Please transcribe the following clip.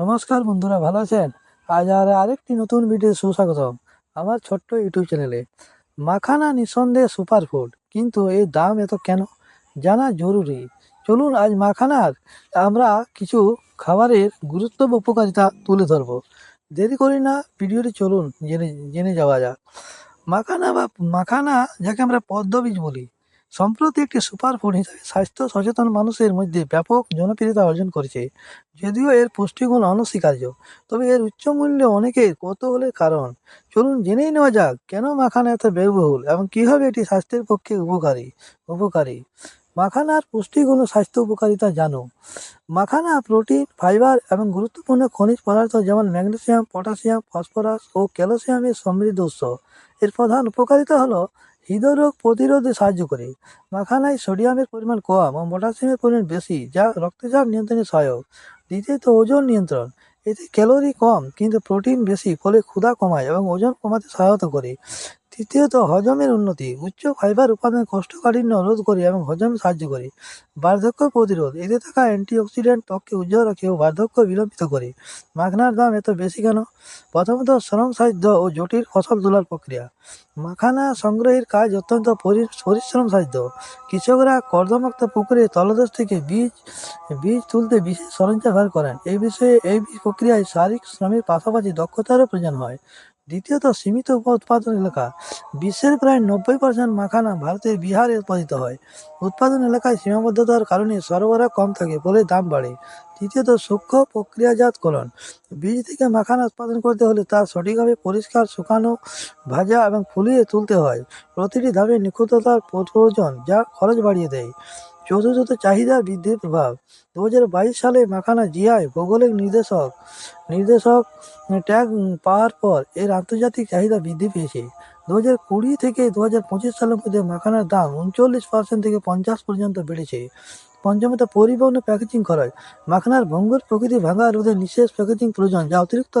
নমস্কার বন্ধুরা, ভালো আছেন? আজ আর আরেকটি নতুন ভিডিও সুস্বাগতম আমার ছোট্ট ইউটিউব চ্যানেলে মাখানা নিঃসন্দেহে সুপারফুড কিন্তু এর দাম এত কেন? জানা জরুরি। চলুন আজ মাখানার আমরা কিছু খাবারের গুরুত্ব উপকারিতা তুলে ধরবো। দেরি করি না ভিডিওটি চলুন জেনে জেনে যাওয়া যাক। মাখানা বা, মাখানা যাকে আমরা পদ্মবীজ বলি সম্প্রতি একটি সুপারফুড হিসেবে স্বাস্থ্য সচেতন মানুষের মধ্যে ব্যাপক জনপ্রিয়তা অর্জন করেছে, যদিও এর পুষ্টিগুণ অনস্বীকার্য। তবে এর উচ্চ মূল্য অনেকের কৌতূহলের কারণ। চলুন জেনেই নেওয়া যাক, কেন মাখানা এত ব্যয়বহুল এবং কীভাবে এটি স্বাস্থ্যের পক্ষে উপকারী? উপকারী। মাখানার পুষ্টিগুণ স্বাস্থ্য উপকারিতা জানো। মাখানা প্রোটিন, ফাইবার এবং গুরুত্বপূর্ণ খনিজ পদার্থ যেমন ম্যাগনেসিয়াম, পটাশিয়াম, ফসফরাস ও ক্যালসিয়ামের সমৃদ্ধ উৎস। এর প্রধান উপকারিতা হলো হৃদরোগ প্রতিরোধে সাহায্য করে। মাখানায় সোডিয়ামের পরিমাণ কম ও পটাশিয়ামের পরিমাণ বেশি, যা রক্তচাপ নিয়ন্ত্রণে সহায়ক। দ্বিতীয়ত, ওজন নিয়ন্ত্রণ। এতে ক্যালোরি কম, কিন্তু প্রোটিন বেশি, ফলে ক্ষুধা কমায় এবং ওজন কমাতে সহায়তা করে। তৃতীয়ত, হজমের উন্নতি। উচ্চ ফাইবার উপাদান কোষ্ঠকাঠিন্য রোধ করে এবং হজমে সাহায্য করে। বার্ধক্য প্রতিরোধ, এতে থাকা অ্যান্টিঅক্সিডেন্ট ত্বককে উজ্জ্বল রাখে ও বার্ধক্য বিলম্বিত করে। মাখনার দাম এত বেশি কেন? প্রথমত, শ্রম সাধ্য ও জটিল ফসল তোলার প্রক্রিয়া। মাখানা সংগ্রহের কাজ অত্যন্ত পরি- পরিশ্রম সাধ্য। কৃষকরা কর্দমাক্ত পুকুরে তলদেশ থেকে বীজ বীজ তুলতে বিশেষ সরঞ্জাম ব্যবহার করেন। এই বিষয়ে, এই প্রক্রিয়ায় শারীরিক শ্রমের পাশাপাশি দক্ষতারও প্রয়োজন হয়। দ্বিতীয়ত সীমিত উৎপাদন এলাকা। বিশ্বের প্রায় নব্বই পার্সেন্ট মাখানা ভারতের বিহারে উৎপাদিত হয়। উৎপাদন এলাকায় সীমাবদ্ধতার কারণে সরবরাহ কম থাকে ফলে দাম বাড়ে। তৃতীয়ত সূক্ষ্ম প্রক্রিয়াজাতকরণ। বীজ থেকে মাখানা উৎপাদন করতে হলে তা সঠিকভাবে পরিষ্কার, শুকানো, ভাজা এবং ফুলিয়ে তুলতে হয়। প্রতিটি ধাপে নিখুঁততার প্রয়োজন যা খরচ বাড়িয়ে দেয়। চতুর্থত চাহিদা বৃদ্ধির প্রভাব। দু হাজার বাইশ সালে মাখানা জিআই ভৌগোলিক নির্দেশক নির্দেশক ট্যাগ পাওয়ার পর এর আন্তর্জাতিক চাহিদা বৃদ্ধি পেয়েছে। দু হাজার কুড়ি থেকে দু হাজার পঁচিশ সালের মধ্যে মাখানার দাম উনচল্লিশ পার্সেন্ট থেকে পঞ্চাশ পর্যন্ত বেড়েছে। পঞ্চমত পরিবহন প্যাকেজিং খরচ। মাখানার ভঙ্গুর প্রকৃতি ভাঙা রোধে নিঃশেষ প্যাকেজিং প্রয়োজন, যা অতিরিক্ত